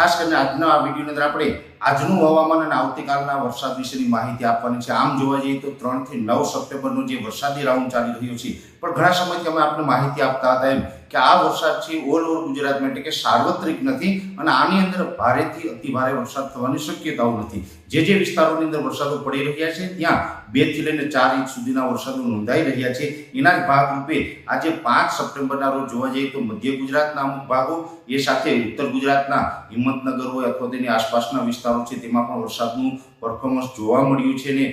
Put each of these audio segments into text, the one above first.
ખાસ કરીને આજના આ વિડીયોની અંદર આપણે આજનું હવામાન અને આવતીકાલના વરસાદ વિશેની માહિતી આપવાની છે. આમ જોવા જઈએ તો ત્રણથી નવ સપ્ટેમ્બરનો જે વરસાદી રાઉન્ડ ચાલી રહ્યો છે, પણ ઘણા સમયથી અમે આપણે માહિતી આપતા હતા એમ કે આ વરસાદ છે ઓલ ઓવર ગુજરાતમાં એટલે કે સાર્વત્રિક નથી અને આની અંદર ભારેથી અતિ ભારે વરસાદ થવાની શક્યતાઓ નથી. જે જે વિસ્તારોની અંદર વરસાદો પડી રહ્યા છે, ત્યાં બેથી લઈને ચાર ઇંચ સુધીના વરસાદો નોંધાઈ રહ્યા છે. એના જ ભાગરૂપે આજે પાંચ સપ્ટેમ્બરના રોજ જોવા જઈએ તો મધ્ય ગુજરાતના અમુક ભાગો, એ સાથે ઉત્તર ગુજરાતના હિંમતનગર હોય અથવા તેની આસપાસના વિસ્તારો છે, તેમાં પણ વરસાદનું પરફોર્મન્સ જોવા મળ્યું છે ને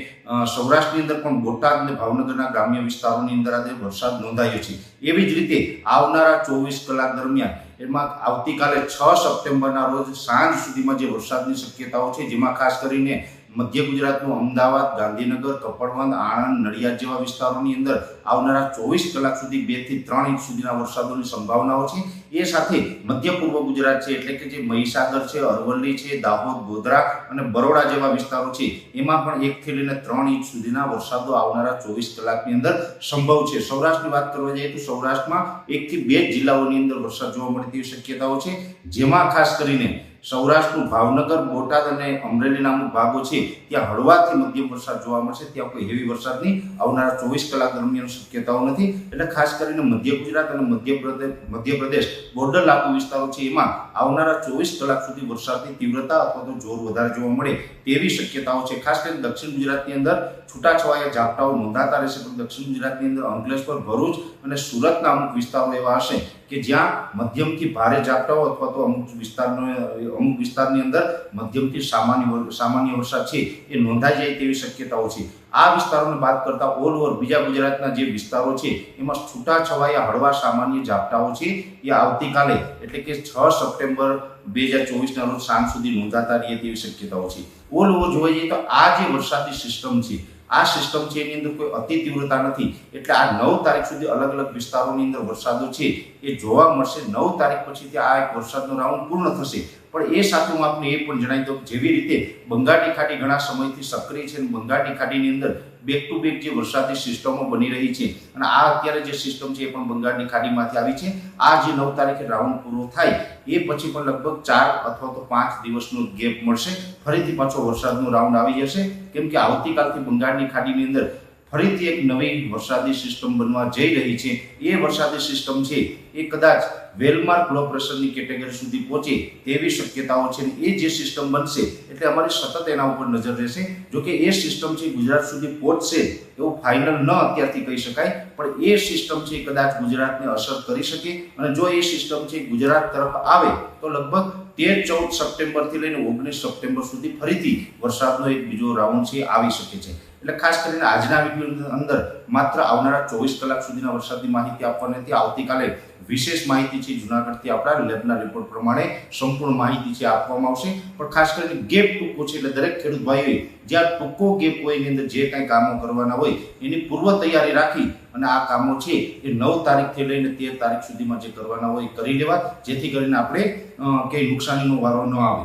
સૌરાષ્ટ્રની અંદર પણ બોટાદ અને ભાવનગરના ગ્રામ્ય વિસ્તારોની અંદર આજે વરસાદ નોંધાયો છે. એવી જ રીતે આવનારા ચોવીસ કલાક દરમિયાન એમાં આવતીકાલે છ સપ્ટેમ્બરના રોજ સાંજ સુધીમાં જે વરસાદની શક્યતાઓ છે, જેમાં ખાસ કરીને મધ્ય ગુજરાતનું અમદાવાદ, ગાંધીનગર, કપડવંદ, આણંદ, નડિયાદ જેવા વિસ્તારોની અંદર આવનારા ચોવીસ કલાક સુધી બેથી ત્રણ ઇંચ સુધીના વરસાદોની સંભાવનાઓ છે. એ સાથે મધ્ય પૂર્વ ગુજરાત છે, એટલે કે જે મહીસાગર છે, અરવલ્લી છે, દાહોદ, ગોધરા અને બરોડા જેવા વિસ્તારો છે, એમાં પણ એકથી લઈને ત્રણ ઇંચ સુધીના વરસાદો આવનારા ચોવીસ કલાકની અંદર સંભવ છે. સૌરાષ્ટ્રની વાત કરવા જઈએ તો સૌરાષ્ટ્રમાં એકથી બે જિલ્લાઓની અંદર વરસાદ જોવા મળે તેવી શક્યતાઓ છે, જેમાં ખાસ કરીને સૌરાષ્ટ્રનું ભાવનગર, બોટાદ અને અમરેલીના અમુક ભાગો છે ત્યાં હળવાથી મધ્યમ વરસાદ જોવા મળશે. ત્યાં કોઈ હેવી વરસાદની આવનારા ચોવીસ કલાક દરમિયાન શક્યતાઓ નથી. એટલે ખાસ કરીને મધ્ય ગુજરાત અને મધ્ય પ્રદેશ મધ્યપ્રદેશ બોર્ડર લાગુ વિસ્તારો છે, એમાં આવનારા ચોવીસ કલાક સુધી વરસાદની તીવ્રતા અથવા તો જોર વધારે જોવા મળે તેવી શક્યતાઓ છે. ખાસ કરીને દક્ષિણ ગુજરાતની અંદર છૂટાછવાયા ઝાપટાઓ નોંધાતા રહેશે. પણ દક્ષિણ ગુજરાતની અંદર અંકલેશ્વર, ભરૂચ અને સુરતના અમુક વિસ્તારો એવા હશે કે જ્યાં મધ્યમથી ભારે ઝાપટાઓ અથવા તો અમુક વિસ્તારનો, અમુક વિસ્તારની અંદર મધ્યમથી સામાન્ય સામાન્ય વરસાદ છે એ નોંધાઈ જાય તેવી શક્યતાઓ છે. આ વિસ્તારોને બાદ કરતા ઓલ ઓવર બીજા ગુજરાતના જે વિસ્તારો છે એમાં છૂટાછવાયા હળવા સામાન્ય ઝાપટાઓ છે. એ આવતીકાલે, એટલે કે છ સપ્ટેમ્બર બે હજાર ચોવીસના રોજ સાંજ સુધી નોંધાતા રહે તેવી શક્યતાઓ છે. ઓલ ઓવર જોવા જઈએ તો આ જે વરસાદી સિસ્ટમ છે આ સિસ્ટમ છે, એની અંદર કોઈ અતિ તીવ્રતા નથી. એટલે આ નવ તારીખ સુધી અલગ અલગ વિસ્તારોની અંદર વરસાદો છે. એ જોવા મળશે. નવ તારીખ પછીથી આ એક વરસાદનો રાઉન્ડ પૂર્ણ થશે. પણ એ સાથે હું આપને એ પણ જણાવી દઉં જેવી રીતે બંગાળની ખાડી ઘણા સમયથી સક્રિય છે અને બંગાળની ખાડીની અંદર બેક ટુ બેક જે વરસાદી સિસ્ટમો બની રહી છે અને આ અત્યારે જે સિસ્ટમ છે એ પણ બંગાળની ખાડીમાંથી આવી છે. આ જે નવ તારીખે રાઉન્ડ પૂરો થાય એ પછી પણ લગભગ ચાર અથવા તો પાંચ દિવસનો ગેપ મળશે. ફરીથી પાછો વરસાદનો રાઉન્ડ આવી જશે. કેમ કે આવતીકાલથી બંગાળની ખાડીની અંદર ફરીથી એક નવી વરસાદી સિસ્ટમ બનવા જઈ રહી છે. એ વરસાદી સિસ્ટમ છે એ કદાચ વેલમાર્ક લો પ્રેશરની કેટેગરી સુધી પહોંચે તેવી શક્યતાઓ છે એ જે સિસ્ટમ બનશે એટલે અમારી સતત એના ઉપર નજર રહેશે. જો કે એ સિસ્ટમ છે ગુજરાત સુધી પહોંચશે એવું ફાઇનલ ન અત્યારથી કહી શકાય, પણ એ સિસ્ટમ છે કદાચ ગુજરાતને અસર કરી શકે. અને જો એ સિસ્ટમ છે ગુજરાત તરફ આવે તો લગભગ તેર ચૌદ સપ્ટેમ્બરથી લઈને ઓગણીસ સપ્ટેમ્બર સુધી ફરીથી વરસાદનો એક બીજો રાઉન્ડ છે આવી શકે છે. એટલે ખાસ કરીને આજના વિડીયોની અંદર માત્ર આવનારા ચોવીસ કલાક સુધીના વરસાદની માહિતી આપવાની હતી. આવતીકાલે વિશેષ માહિતી છે જુનાગઢથી આપણા લેબના રિપોર્ટ પ્રમાણે સંપૂર્ણ માહિતી છે આપવામાં આવશે. પણ ખાસ કરીને ગેપ ટૂંકો છે એટલે દરેક ખેડૂત ભાઈઓએ જ્યાં ટૂંકો ગેપ હોય એની અંદર જે કાંઈ કામો કરવાના હોય એની પૂર્વ તૈયારી રાખી અને આ કામો છે એ નવ તારીખથી લઈને તેર તારીખ સુધીમાં જે કરવાના હોય એ કરી લેવા. જેથી કરીને આપણે કંઈ નુકસાનીનો વારો ન આવે.